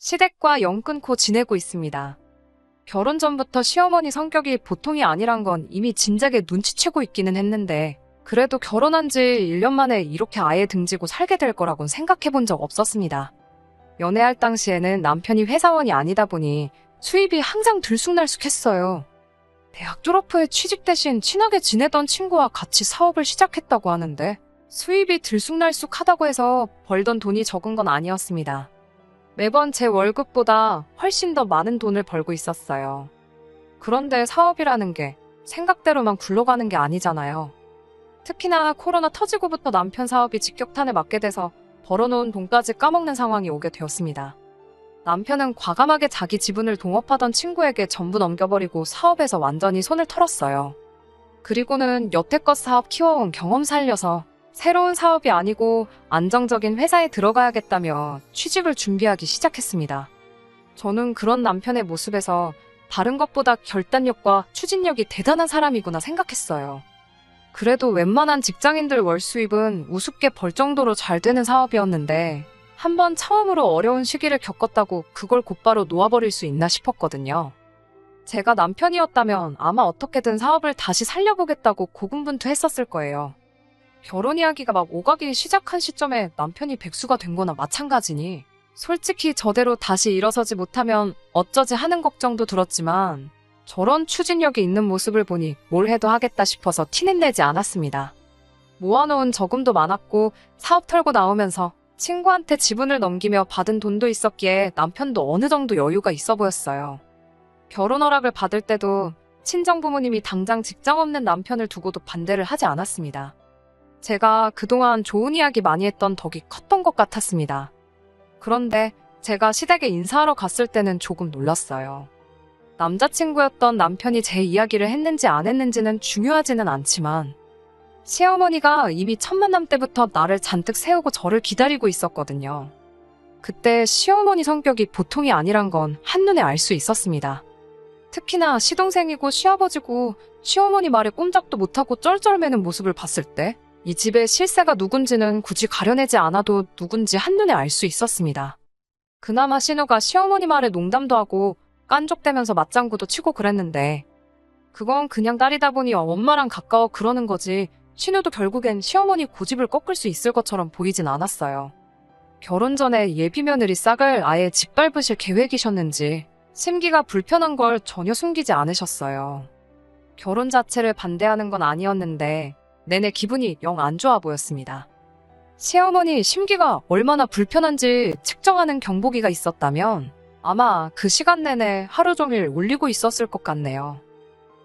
시댁과 영 끊고 지내고 있습니다. 결혼 전부터 시어머니 성격이 보통이 아니란 건 이미 진작에 눈치채고 있기는 했는데 그래도 결혼한 지 1년 만에 이렇게 아예 등지고 살게 될 거라곤 생각해 본 적 없었습니다. 연애할 당시에는 남편이 회사원이 아니다 보니 수입이 항상 들쑥날쑥했어요. 대학 졸업 후에 취직 대신 친하게 지내던 친구와 같이 사업을 시작했다고 하는데 수입이 들쑥날쑥하다고 해서 벌던 돈이 적은 건 아니었습니다. 매번 제 월급보다 훨씬 더 많은 돈을 벌고 있었어요. 그런데 사업이라는 게 생각대로만 굴러가는 게 아니잖아요. 특히나 코로나 터지고부터 남편 사업이 직격탄을 맞게 돼서 벌어놓은 돈까지 까먹는 상황이 오게 되었습니다. 남편은 과감하게 자기 지분을 동업하던 친구에게 전부 넘겨버리고 사업에서 완전히 손을 털었어요. 그리고는 여태껏 사업 키워온 경험 살려서 새로운 사업이 아니고 안정적인 회사에 들어가야겠다며 취직을 준비하기 시작했습니다. 저는 그런 남편의 모습에서 다른 것보다 결단력과 추진력이 대단한 사람이구나 생각했어요. 그래도 웬만한 직장인들 월 수입은 우습게 벌 정도로 잘 되는 사업이었는데 한번 처음으로 어려운 시기를 겪었다고 그걸 곧바로 놓아버릴 수 있나 싶었거든요. 제가 남편이었다면 아마 어떻게든 사업을 다시 살려보겠다고 고군분투했었을 거예요. 결혼 이야기가 막 오가기 시작한 시점에 남편이 백수가 된 거나 마찬가지니 솔직히 저대로 다시 일어서지 못하면 어쩌지 하는 걱정도 들었지만 저런 추진력이 있는 모습을 보니 뭘 해도 하겠다 싶어서 티는 내지 않았습니다. 모아놓은 저금도 많았고 사업 털고 나오면서 친구한테 지분을 넘기며 받은 돈도 있었기에 남편도 어느 정도 여유가 있어 보였어요. 결혼 허락을 받을 때도 친정 부모님이 당장 직장 없는 남편을 두고도 반대를 하지 않았습니다. 제가 그동안 좋은 이야기 많이 했던 덕이 컸던 것 같았습니다. 그런데 제가 시댁에 인사하러 갔을 때는 조금 놀랐어요. 남자친구였던 남편이 제 이야기를 했는지 안 했는지는 중요하지는 않지만 시어머니가 이미 첫 만남 때부터 나를 잔뜩 세우고 저를 기다리고 있었거든요. 그때 시어머니 성격이 보통이 아니란 건 한눈에 알 수 있었습니다. 특히나 시동생이고 시아버지고 시어머니 말에 꼼짝도 못하고 쩔쩔매는 모습을 봤을 때 이 집의 실세가 누군지는 굳이 가려내지 않아도 누군지 한눈에 알 수 있었습니다. 그나마 신우가 시어머니 말에 농담도 하고 깐족대면서 맞장구도 치고 그랬는데 그건 그냥 딸이다 보니 엄마랑 가까워 그러는 거지 신우도 결국엔 시어머니 고집을 꺾을 수 있을 것처럼 보이진 않았어요. 결혼 전에 예비 며느리 싹을 아예 짓밟으실 계획이셨는지 심기가 불편한 걸 전혀 숨기지 않으셨어요. 결혼 자체를 반대하는 건 아니었는데 내내 기분이 영 안 좋아 보였습니다. 시어머니 심기가 얼마나 불편한지 측정하는 경보기가 있었다면 아마 그 시간 내내 하루 종일 울리고 있었을 것 같네요.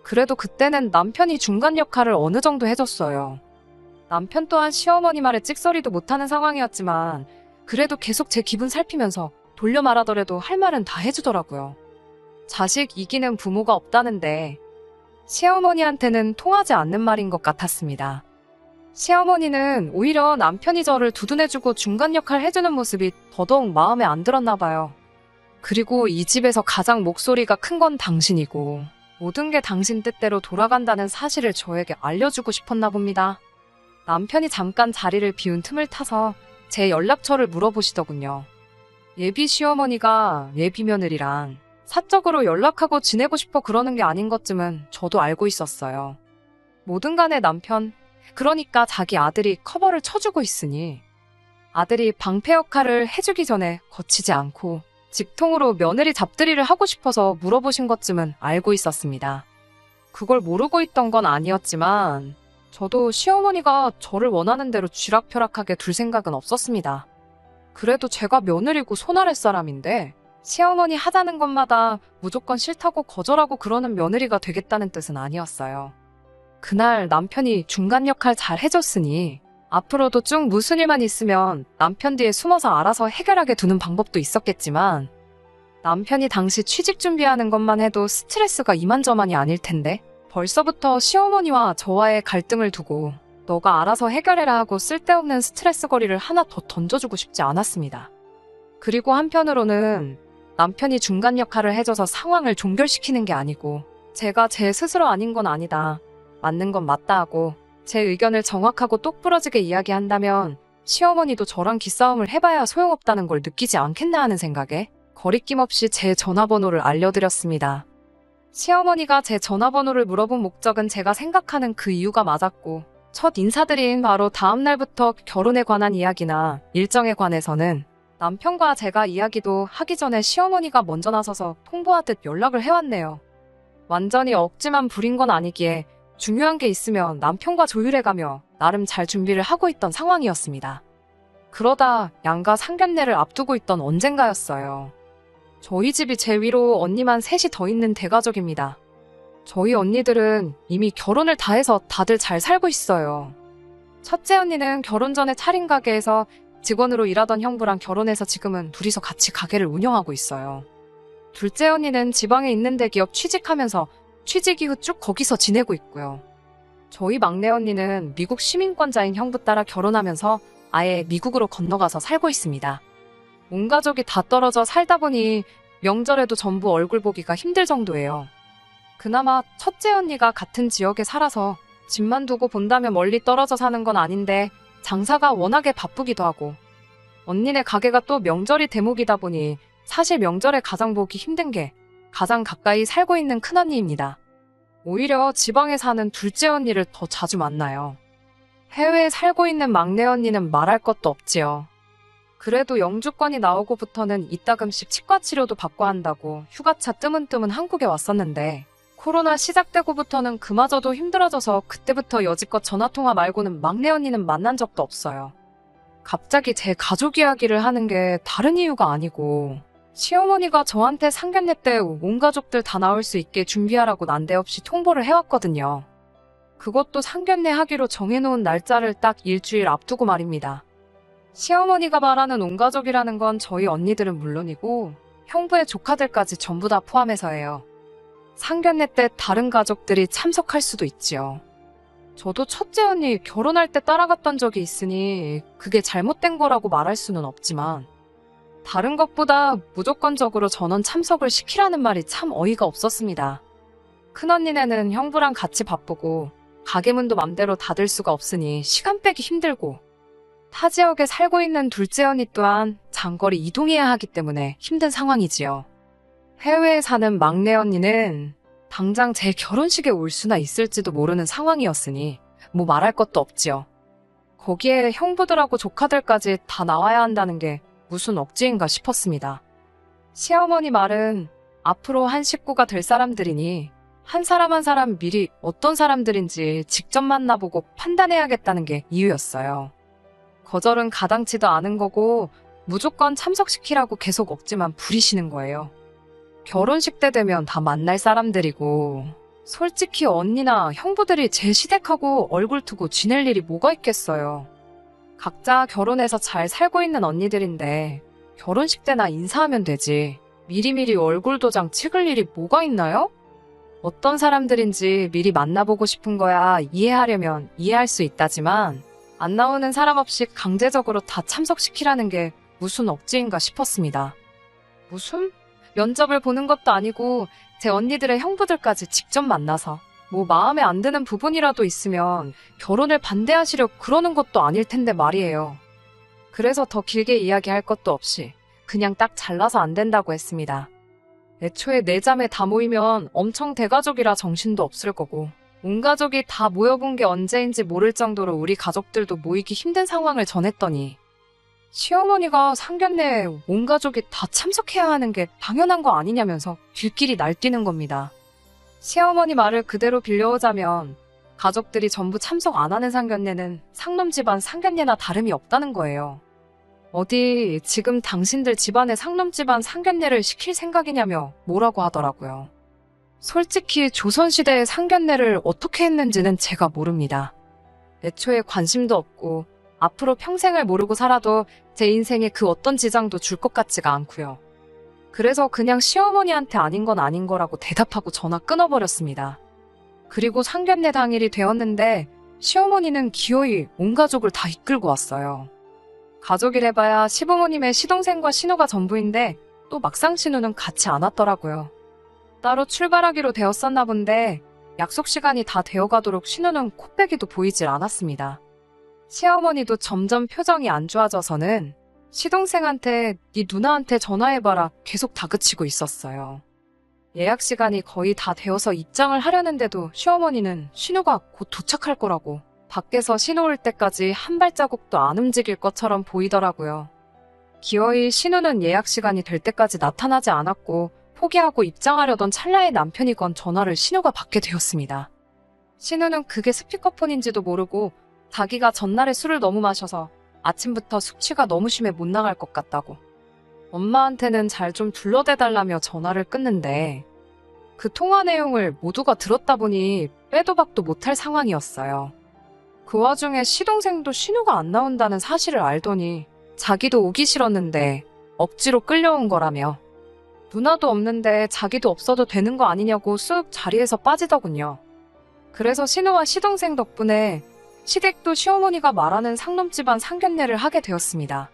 그래도 그때는 남편이 중간 역할을 어느 정도 해줬어요. 남편 또한 시어머니 말에 찍소리도 못하는 상황이었지만 그래도 계속 제 기분 살피면서 돌려 말하더라도 할 말은 다 해주더라고요. 자식 이기는 부모가 없다는데 시어머니한테는 통하지 않는 말인 것 같았습니다. 시어머니는 오히려 남편이 저를 두둔해주고 중간 역할 해주는 모습이 더더욱 마음에 안 들었나 봐요. 그리고 이 집에서 가장 목소리가 큰 건 당신이고 모든 게 당신 뜻대로 돌아간다는 사실을 저에게 알려주고 싶었나 봅니다. 남편이 잠깐 자리를 비운 틈을 타서 제 연락처를 물어보시더군요. 예비 시어머니가 예비 며느리랑 사적으로 연락하고 지내고 싶어 그러는 게 아닌 것쯤은 저도 알고 있었어요. 뭐든 간에 남편, 그러니까 자기 아들이 커버를 쳐주고 있으니 아들이 방패 역할을 해주기 전에 거치지 않고 직통으로 며느리 잡들이를 하고 싶어서 물어보신 것쯤은 알고 있었습니다. 그걸 모르고 있던 건 아니었지만 저도 시어머니가 저를 원하는 대로 쥐락펴락하게 둘 생각은 없었습니다. 그래도 제가 며느리고 손아랫 사람인데 시어머니 하자는 것마다 무조건 싫다고 거절하고 그러는 며느리가 되겠다는 뜻은 아니었어요. 그날 남편이 중간 역할 잘 해줬으니 앞으로도 쭉 무슨 일만 있으면 남편 뒤에 숨어서 알아서 해결하게 두는 방법도 있었겠지만 남편이 당시 취직 준비하는 것만 해도 스트레스가 이만저만이 아닐 텐데 벌써부터 시어머니와 저와의 갈등을 두고 너가 알아서 해결해라 하고 쓸데없는 스트레스 거리를 하나 더 던져주고 싶지 않았습니다. 그리고 한편으로는 남편이 중간 역할을 해줘서 상황을 종결시키는 게 아니고 제가 제 스스로 아닌 건 아니다. 맞는 건 맞다 하고 제 의견을 정확하고 똑부러지게 이야기한다면 시어머니도 저랑 기싸움을 해봐야 소용없다는 걸 느끼지 않겠나 하는 생각에 거리낌 없이 제 전화번호를 알려드렸습니다. 시어머니가 제 전화번호를 물어본 목적은 제가 생각하는 그 이유가 맞았고, 첫 인사드린 바로 다음 날부터 결혼에 관한 이야기나 일정에 관해서는 남편과 제가 이야기도 하기 전에 시어머니가 먼저 나서서 통보하듯 연락을 해왔네요. 완전히 억지만 부린 건 아니기에 중요한 게 있으면 남편과 조율해가며 나름 잘 준비를 하고 있던 상황이었습니다. 그러다 양가 상견례를 앞두고 있던 언젠가였어요. 저희 집이 제 위로 언니만 셋이 더 있는 대가족입니다. 저희 언니들은 이미 결혼을 다 해서 다들 잘 살고 있어요. 첫째 언니는 결혼 전에 차린 가게에서 직원으로 일하던 형부랑 결혼해서 지금은 둘이서 같이 가게를 운영하고 있어요. 둘째 언니는 지방에 있는 대기업 취직하면서 취직 이후 쭉 거기서 지내고 있고요. 저희 막내 언니는 미국 시민권자인 형부 따라 결혼하면서 아예 미국으로 건너가서 살고 있습니다. 온 가족이 다 떨어져 살다 보니 명절에도 전부 얼굴 보기가 힘들 정도예요. 그나마 첫째 언니가 같은 지역에 살아서 집만 두고 본다면 멀리 떨어져 사는 건 아닌데 장사가 워낙에 바쁘기도 하고 언니네 가게가 또 명절이 대목이다 보니 사실 명절에 가장 보기 힘든 게 가장 가까이 살고 있는 큰언니입니다. 오히려 지방에 사는 둘째 언니를 더 자주 만나요. 해외에 살고 있는 막내 언니는 말할 것도 없지요. 그래도 영주권이 나오고부터는 이따금씩 치과 치료도 받고 한다고 휴가차 뜨문뜨문 한국에 왔었는데 코로나 시작되고부터는 그마저도 힘들어져서 그때부터 여지껏 전화통화 말고는 막내 언니는 만난 적도 없어요. 갑자기 제 가족 이야기를 하는 게 다른 이유가 아니고 시어머니가 저한테 상견례 때 온 가족들 다 나올 수 있게 준비하라고 난데없이 통보를 해왔거든요. 그것도 상견례 하기로 정해놓은 날짜를 딱 일주일 앞두고 말입니다. 시어머니가 말하는 온 가족이라는 건 저희 언니들은 물론이고 형부의 조카들까지 전부 다 포함해서예요. 상견례 때 다른 가족들이 참석할 수도 있지요. 저도 첫째 언니 결혼할 때 따라갔던 적이 있으니 그게 잘못된 거라고 말할 수는 없지만 다른 것보다 무조건적으로 전원 참석을 시키라는 말이 참 어이가 없었습니다. 큰언니네는 형부랑 같이 바쁘고 가게 문도 맘대로 닫을 수가 없으니 시간 빼기 힘들고 타 지역에 살고 있는 둘째 언니 또한 장거리 이동해야 하기 때문에 힘든 상황이지요. 해외에 사는 막내 언니는 당장 제 결혼식에 올 수나 있을지도 모르는 상황이었으니 뭐 말할 것도 없지요. 거기에 형부들하고 조카들까지 다 나와야 한다는 게 무슨 억지인가 싶었습니다. 시어머니 말은 앞으로 한 식구가 될 사람들이니 한 사람 한 사람 미리 어떤 사람들인지 직접 만나보고 판단해야겠다는 게 이유였어요. 거절은 가당치도 않은 거고 무조건 참석시키라고 계속 억지만 부리시는 거예요. 결혼식 때 되면 다 만날 사람들이고 솔직히 언니나 형부들이 제 시댁하고 얼굴 두고 지낼 일이 뭐가 있겠어요. 각자 결혼해서 잘 살고 있는 언니들인데 결혼식 때나 인사하면 되지. 미리미리 얼굴 도장 찍을 일이 뭐가 있나요? 어떤 사람들인지 미리 만나보고 싶은 거야 이해하려면 이해할 수 있다지만 안 나오는 사람 없이 강제적으로 다 참석시키라는 게 무슨 억지인가 싶었습니다. 무슨? 면접을 보는 것도 아니고 제 언니들의 형부들까지 직접 만나서 뭐 마음에 안 드는 부분이라도 있으면 결혼을 반대하시려 그러는 것도 아닐 텐데 말이에요. 그래서 더 길게 이야기할 것도 없이 그냥 딱 잘라서 안 된다고 했습니다. 애초에 내 자매 다 모이면 엄청 대가족이라 정신도 없을 거고 온 가족이 다 모여본 게 언제인지 모를 정도로 우리 가족들도 모이기 힘든 상황을 전했더니 시어머니가 상견례에 온 가족이 다 참석해야 하는 게 당연한 거 아니냐면서 길길이 날뛰는 겁니다. 시어머니 말을 그대로 빌려오자면 가족들이 전부 참석 안 하는 상견례는 상놈 집안 상견례나 다름이 없다는 거예요. 어디 지금 당신들 집안의 상놈 집안 상견례를 시킬 생각이냐며 뭐라고 하더라고요. 솔직히 조선시대의 상견례를 어떻게 했는지는 제가 모릅니다. 애초에 관심도 없고 앞으로 평생을 모르고 살아도 제 인생에 그 어떤 지장도 줄 것 같지가 않고요. 그래서 그냥 시어머니한테 아닌 건 아닌 거라고 대답하고 전화 끊어버렸습니다. 그리고 상견례 당일이 되었는데 시어머니는 기어이 온 가족을 다 이끌고 왔어요. 가족이래봐야 시부모님의 시동생과 신우가 전부인데 또 막상 신우는 같이 안 왔더라고요. 따로 출발하기로 되었었나 본데 약속 시간이 다 되어가도록 신우는 코빼기도 보이질 않았습니다. 시어머니도 점점 표정이 안 좋아져서는 시동생한테 네 누나한테 전화해봐라 계속 다그치고 있었어요. 예약 시간이 거의 다 되어서 입장을 하려는데도 시어머니는 신우가 곧 도착할 거라고 밖에서 신호 올 때까지 한 발자국도 안 움직일 것처럼 보이더라고요. 기어이 신우는 예약 시간이 될 때까지 나타나지 않았고 포기하고 입장하려던 찰나에 남편이 건 전화를 신우가 받게 되었습니다. 신우는 그게 스피커폰인지도 모르고 자기가 전날에 술을 너무 마셔서 아침부터 숙취가 너무 심해 못 나갈 것 같다고. 엄마한테는 잘 좀 둘러대달라며 전화를 끊는데 그 통화 내용을 모두가 들었다 보니 빼도 박도 못할 상황이었어요. 그 와중에 시동생도 신우가 안 나온다는 사실을 알더니 자기도 오기 싫었는데 억지로 끌려온 거라며 누나도 없는데 자기도 없어도 되는 거 아니냐고 쑥 자리에서 빠지더군요. 그래서 신우와 시동생 덕분에 시댁도 시어머니가 말하는 상놈 집안 상견례를 하게 되었습니다.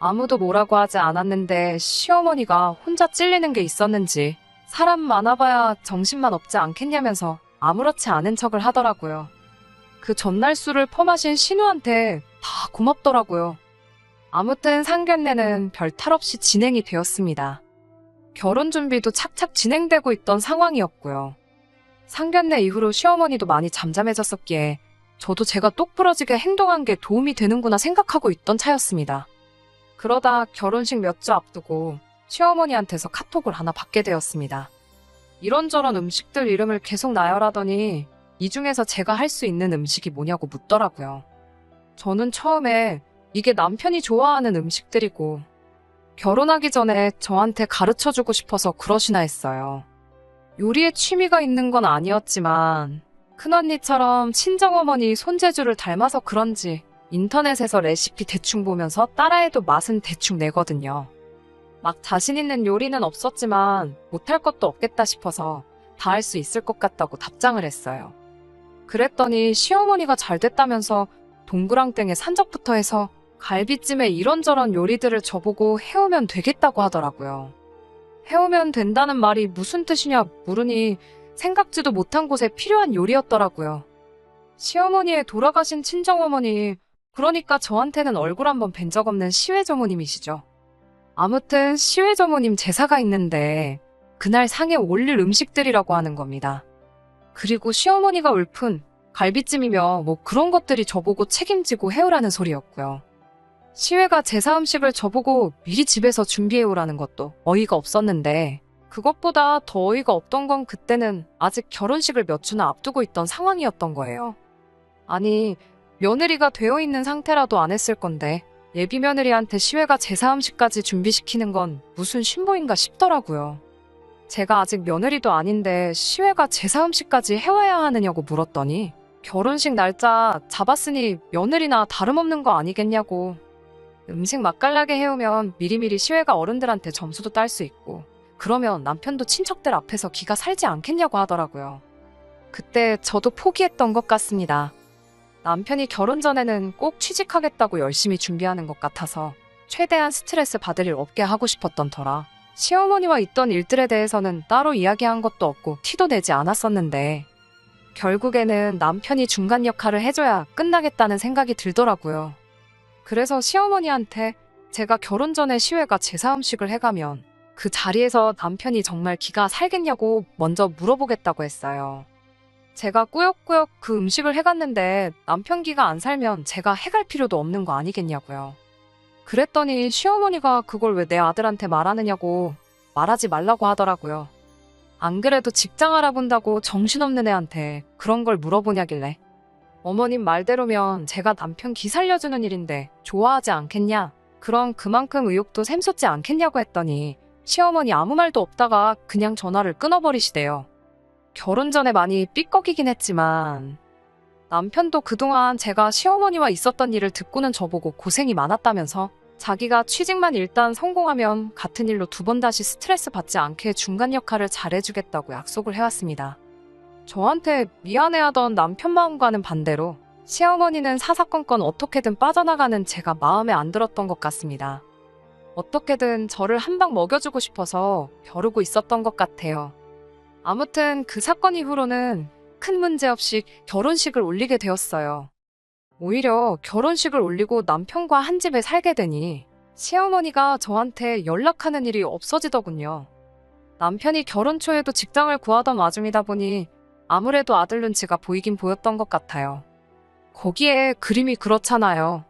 아무도 뭐라고 하지 않았는데 시어머니가 혼자 찔리는 게 있었는지 사람 많아봐야 정신만 없지 않겠냐면서 아무렇지 않은 척을 하더라고요. 그 전날 술을 퍼마신 신우한테 다 고맙더라고요. 아무튼 상견례는 별 탈 없이 진행이 되었습니다. 결혼 준비도 착착 진행되고 있던 상황이었고요. 상견례 이후로 시어머니도 많이 잠잠해졌었기에 저도 제가 똑부러지게 행동한 게 도움이 되는구나 생각하고 있던 차였습니다. 그러다 결혼식 몇 주 앞두고 시어머니한테서 카톡을 하나 받게 되었습니다. 이런저런 음식들 이름을 계속 나열하더니 이 중에서 제가 할 수 있는 음식이 뭐냐고 묻더라고요. 저는 처음에 이게 남편이 좋아하는 음식들이고 결혼하기 전에 저한테 가르쳐 주고 싶어서 그러시나 했어요. 요리에 취미가 있는 건 아니었지만 큰언니처럼 친정어머니 손재주를 닮아서 그런지 인터넷에서 레시피 대충 보면서 따라해도 맛은 대충 내거든요. 막 자신 있는 요리는 없었지만 못할 것도 없겠다 싶어서 다 할 수 있을 것 같다고 답장을 했어요. 그랬더니 시어머니가 잘 됐다면서 동그랑땡에 산적부터 해서 갈비찜에 이런저런 요리들을 저보고 해오면 되겠다고 하더라고요. 해오면 된다는 말이 무슨 뜻이냐 물으니 생각지도 못한 곳에 필요한 요리였더라고요. 시어머니의 돌아가신 친정어머니, 그러니까 저한테는 얼굴 한번 뵌 적 없는 시외저모님이시죠. 아무튼 시외저모님 제사가 있는데 그날 상에 올릴 음식들이라고 하는 겁니다. 그리고 시어머니가 울픈 갈비찜이며 뭐 그런 것들이 저보고 책임지고 해오라는 소리였고요. 시외가 제사 음식을 저보고 미리 집에서 준비해오라는 것도 어이가 없었는데 그것보다 더 어이가 없던 건 그때는 아직 결혼식을 몇 주나 앞두고 있던 상황이었던 거예요. 아니, 며느리가 되어 있는 상태라도 안 했을 건데 예비 며느리한테 시외가 제사 음식까지 준비시키는 건 무슨 신보인가 싶더라고요. 제가 아직 며느리도 아닌데 시외가 제사 음식까지 해와야 하느냐고 물었더니 결혼식 날짜 잡았으니 며느리나 다름없는 거 아니겠냐고. 음식 맛깔나게 해오면 미리미리 시외가 어른들한테 점수도 딸 수 있고 그러면 남편도 친척들 앞에서 기가 살지 않겠냐고 하더라고요. 그때 저도 포기했던 것 같습니다. 남편이 결혼 전에는 꼭 취직하겠다고 열심히 준비하는 것 같아서 최대한 스트레스 받을 일 없게 하고 싶었던 터라 시어머니와 있던 일들에 대해서는 따로 이야기한 것도 없고 티도 내지 않았었는데 결국에는 남편이 중간 역할을 해줘야 끝나겠다는 생각이 들더라고요. 그래서 시어머니한테 제가 결혼 전에 시외가 제사 음식을 해가면 그 자리에서 남편이 정말 기가 살겠냐고 먼저 물어보겠다고 했어요. 제가 꾸역꾸역 그 음식을 해갔는데 남편 기가 안 살면 제가 해갈 필요도 없는 거 아니겠냐고요. 그랬더니 시어머니가 그걸 왜 내 아들한테 말하느냐고 말하지 말라고 하더라고요. 안 그래도 직장 알아본다고 정신없는 애한테 그런 걸 물어보냐길래 어머님 말대로면 제가 남편 기 살려주는 일인데 좋아하지 않겠냐? 그럼 그만큼 의욕도 샘솟지 않겠냐고 했더니 시어머니 아무 말도 없다가 그냥 전화를 끊어버리시대요. 결혼 전에 많이 삐걱이긴 했지만 남편도 그동안 제가 시어머니와 있었던 일을 듣고는 저보고 고생이 많았다면서 자기가 취직만 일단 성공하면 같은 일로 두 번 다시 스트레스 받지 않게 중간 역할을 잘해주겠다고 약속을 해왔습니다. 저한테 미안해하던 남편 마음과는 반대로 시어머니는 사사건건 어떻게든 빠져나가는 제가 마음에 안 들었던 것 같습니다. 어떻게든 저를 한 방 먹여주고 싶어서 벼르고 있었던 것 같아요. 아무튼 그 사건 이후로는 큰 문제 없이 결혼식을 올리게 되었어요. 오히려 결혼식을 올리고 남편과 한 집에 살게 되니 시어머니가 저한테 연락하는 일이 없어지더군요. 남편이 결혼 초에도 직장을 구하던 와중이다 보니 아무래도 아들 눈치가 보이긴 보였던 것 같아요. 거기에 그림이 그렇잖아요.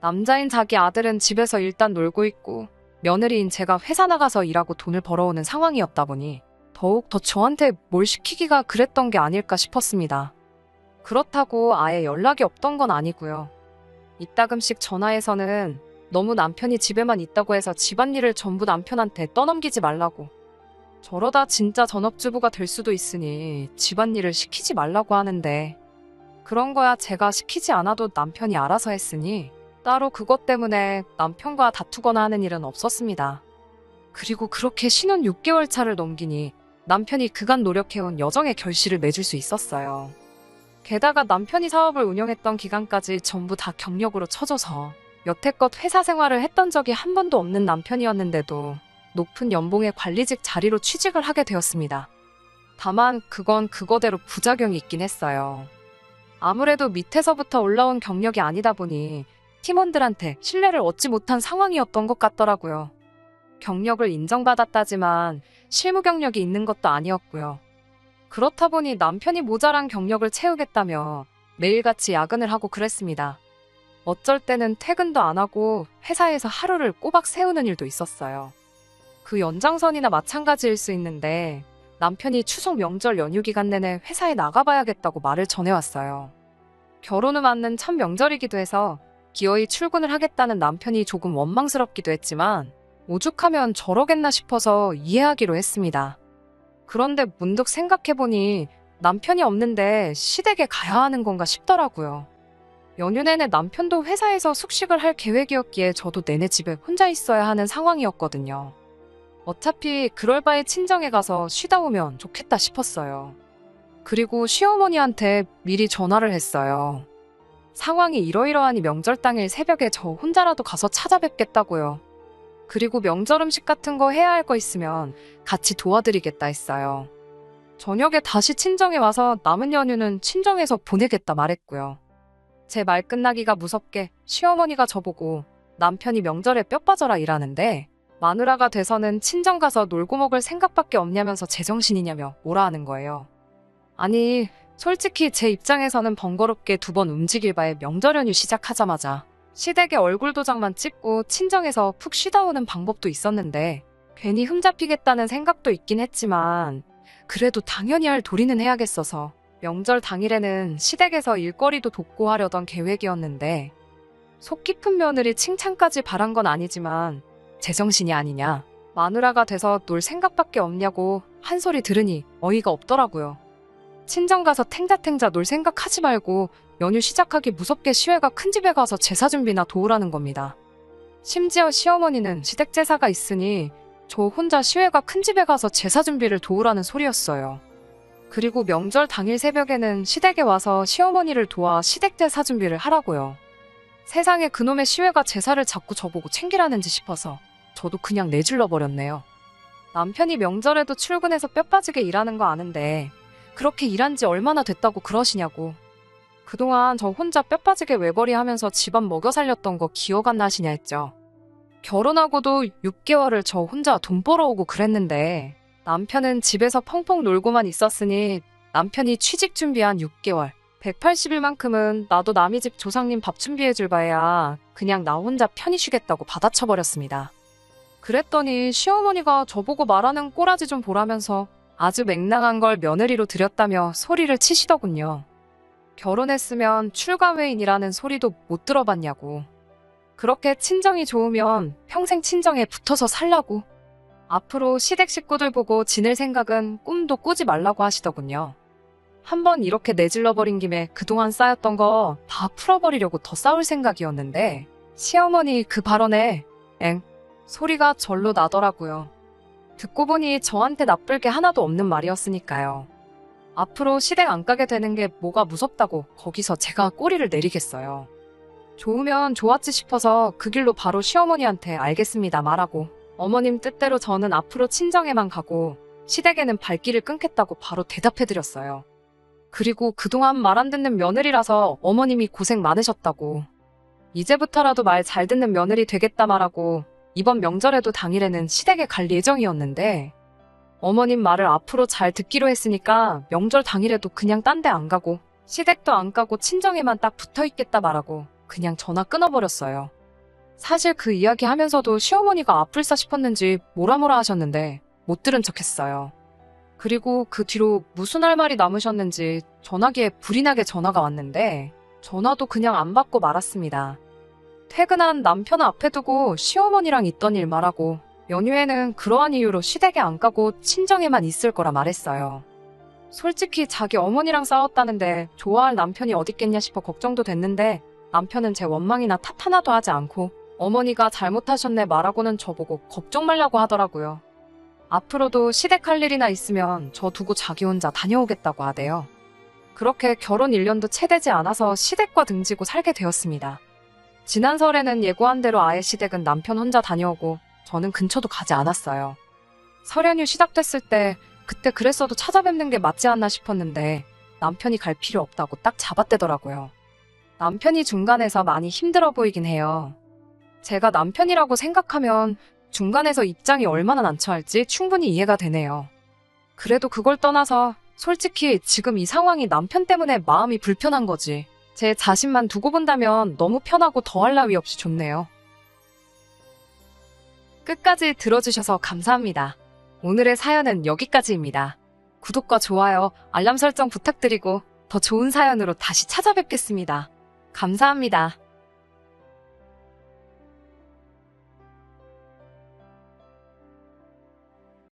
남자인 자기 아들은 집에서 일단 놀고 있고 며느리인 제가 회사 나가서 일하고 돈을 벌어오는 상황이었다 보니 더욱 더 저한테 뭘 시키기가 그랬던 게 아닐까 싶었습니다. 그렇다고 아예 연락이 없던 건 아니고요. 이따금씩 전화해서는 너무 남편이 집에만 있다고 해서 집안일을 전부 남편한테 떠넘기지 말라고. 저러다 진짜 전업주부가 될 수도 있으니 집안일을 시키지 말라고 하는데 그런 거야 제가 시키지 않아도 남편이 알아서 했으니 따로 그것 때문에 남편과 다투거나 하는 일은 없었습니다. 그리고 그렇게 신혼 6개월 차를 넘기니 남편이 그간 노력해온 여정의 결실을 맺을 수 있었어요. 게다가 남편이 사업을 운영했던 기간까지 전부 다 경력으로 쳐줘서 여태껏 회사 생활을 했던 적이 한 번도 없는 남편이었는데도 높은 연봉의 관리직 자리로 취직을 하게 되었습니다. 다만 그건 그거대로 부작용이 있긴 했어요. 아무래도 밑에서부터 올라온 경력이 아니다 보니 팀원들한테 신뢰를 얻지 못한 상황이었던 것 같더라고요. 경력을 인정받았다지만 실무 경력이 있는 것도 아니었고요. 그렇다 보니 남편이 모자란 경력을 채우겠다며 매일같이 야근을 하고 그랬습니다. 어쩔 때는 퇴근도 안 하고 회사에서 하루를 꼬박 세우는 일도 있었어요. 그 연장선이나 마찬가지일 수 있는데 남편이 추석 명절 연휴 기간 내내 회사에 나가봐야겠다고 말을 전해왔어요. 결혼 후 맞는 첫 명절이기도 해서 기어이 출근을 하겠다는 남편이 조금 원망스럽기도 했지만 오죽하면 저러겠나 싶어서 이해하기로 했습니다. 그런데 문득 생각해보니 남편이 없는데 시댁에 가야 하는 건가 싶더라고요. 연휴 내내 남편도 회사에서 숙식을 할 계획이었기에 저도 내내 집에 혼자 있어야 하는 상황이었거든요. 어차피 그럴 바에 친정에 가서 쉬다 오면 좋겠다 싶었어요. 그리고 시어머니한테 미리 전화를 했어요. 상황이 이러이러하니 명절 당일 새벽에 저 혼자라도 가서 찾아뵙겠다고요. 그리고 명절 음식 같은 거 해야 할 거 있으면 같이 도와드리겠다 했어요. 저녁에 다시 친정에 와서 남은 연휴는 친정에서 보내겠다 말했고요. 제 말 끝나기가 무섭게 시어머니가 저보고 남편이 명절에 뼈 빠져라 일하는데 마누라가 돼서는 친정 가서 놀고 먹을 생각밖에 없냐면서 제정신이냐며 뭐라 하는 거예요. 아니, 솔직히 제 입장에서는 번거롭게 두 번 움직일 바에 명절 연휴 시작하자마자 시댁에 얼굴 도장만 찍고 친정에서 푹 쉬다 오는 방법도 있었는데 괜히 흠잡히겠다는 생각도 있긴 했지만 그래도 당연히 할 도리는 해야겠어서 명절 당일에는 시댁에서 일거리도 돕고 하려던 계획이었는데 속 깊은 며느리 칭찬까지 바란 건 아니지만 제정신이 아니냐 마누라가 돼서 놀 생각밖에 없냐고 한 소리 들으니 어이가 없더라고요. 친정 가서 탱자탱자 놀 생각하지 말고 연휴 시작하기 무섭게 시외가 큰 집에 가서 제사 준비나 도우라는 겁니다. 심지어 시어머니는 시댁 제사가 있으니 저 혼자 시외가 큰 집에 가서 제사 준비를 도우라는 소리였어요. 그리고 명절 당일 새벽에는 시댁에 와서 시어머니를 도와 시댁 제사 준비를 하라고요. 세상에 그놈의 시외가 제사를 자꾸 저보고 챙기라는지 싶어서 저도 그냥 내질러 버렸네요. 남편이 명절에도 출근해서 뼈 빠지게 일하는 거 아는데 그렇게 일한 지 얼마나 됐다고 그러시냐고. 그동안 저 혼자 뼈 빠지게 외벌이 하면서 집안 먹여 살렸던 거 기억 안 나시냐 했죠. 결혼하고도 6개월을 저 혼자 돈 벌어오고 그랬는데 남편은 집에서 펑펑 놀고만 있었으니 남편이 취직 준비한 6개월 180일만큼은 나도 남의 집 조상님 밥 준비해줄 바에야 그냥 나 혼자 편히 쉬겠다고 받아쳐버렸습니다. 그랬더니 시어머니가 저보고 말하는 꼬라지 좀 보라면서 아주 맹랑한 걸 며느리로 들였다며 소리를 치시더군요. 결혼했으면 출가회인이라는 소리도 못 들어봤냐고. 그렇게 친정이 좋으면 평생 친정에 붙어서 살라고. 앞으로 시댁 식구들 보고 지낼 생각은 꿈도 꾸지 말라고 하시더군요. 한번 이렇게 내질러버린 김에 그동안 쌓였던 거 다 풀어버리려고 더 싸울 생각이었는데 시어머니 그 발언에 엥 소리가 절로 나더라고요. 듣고 보니 저한테 나쁠 게 하나도 없는 말이었으니까요. 앞으로 시댁 안 가게 되는 게 뭐가 무섭다고 거기서 제가 꼬리를 내리겠어요. 좋으면 좋았지 싶어서 그 길로 바로 시어머니한테 알겠습니다 말하고 어머님 뜻대로 저는 앞으로 친정에만 가고 시댁에는 발길을 끊겠다고 바로 대답해드렸어요. 그리고 그동안 말 안 듣는 며느리라서 어머님이 고생 많으셨다고. 이제부터라도 말 잘 듣는 며느리 되겠다 말하고 이번 명절에도 당일에는 시댁에 갈 예정이었는데 어머님 말을 앞으로 잘 듣기로 했으니까 명절 당일에도 그냥 딴 데 안 가고 시댁도 안 가고 친정에만 딱 붙어 있겠다 말하고 그냥 전화 끊어버렸어요. 사실 그 이야기 하면서도 시어머니가 아플싸 싶었는지 뭐라 하셨는데 못 들은 척 했어요. 그리고 그 뒤로 무슨 할 말이 남으셨는지 전화기에 불이 나게 전화가 왔는데 전화도 그냥 안 받고 말았습니다. 퇴근한 남편 앞에 두고 시어머니랑 있던 일 말하고 연휴에는 그러한 이유로 시댁에 안 가고 친정에만 있을 거라 말했어요. 솔직히 자기 어머니랑 싸웠다는데 좋아할 남편이 어딨겠냐 싶어 걱정도 됐는데 남편은 제 원망이나 탓 하나도 하지 않고 어머니가 잘못하셨네 말하고는 저보고 걱정 말라고 하더라고요. 앞으로도 시댁 할 일이나 있으면 저 두고 자기 혼자 다녀오겠다고 하대요. 그렇게 결혼 1년도 채 되지 않아서 시댁과 등지고 살게 되었습니다. 지난 설에는 예고한 대로 아예 시댁은 남편 혼자 다녀오고 저는 근처도 가지 않았어요. 설 연휴 시작됐을 때 그때 그랬어도 찾아뵙는 게 맞지 않나 싶었는데 남편이 갈 필요 없다고 딱 잡아떼더라고요. 남편이 중간에서 많이 힘들어 보이긴 해요. 제가 남편이라고 생각하면 중간에서 입장이 얼마나 난처할지 충분히 이해가 되네요. 그래도 그걸 떠나서 솔직히 지금 이 상황이 남편 때문에 마음이 불편한 거지. 제 자신만 두고 본다면 너무 편하고 더할 나위 없이 좋네요. 끝까지 들어주셔서 감사합니다. 오늘의 사연은 여기까지입니다. 구독과 좋아요, 알람 설정 부탁드리고 더 좋은 사연으로 다시 찾아뵙겠습니다. 감사합니다.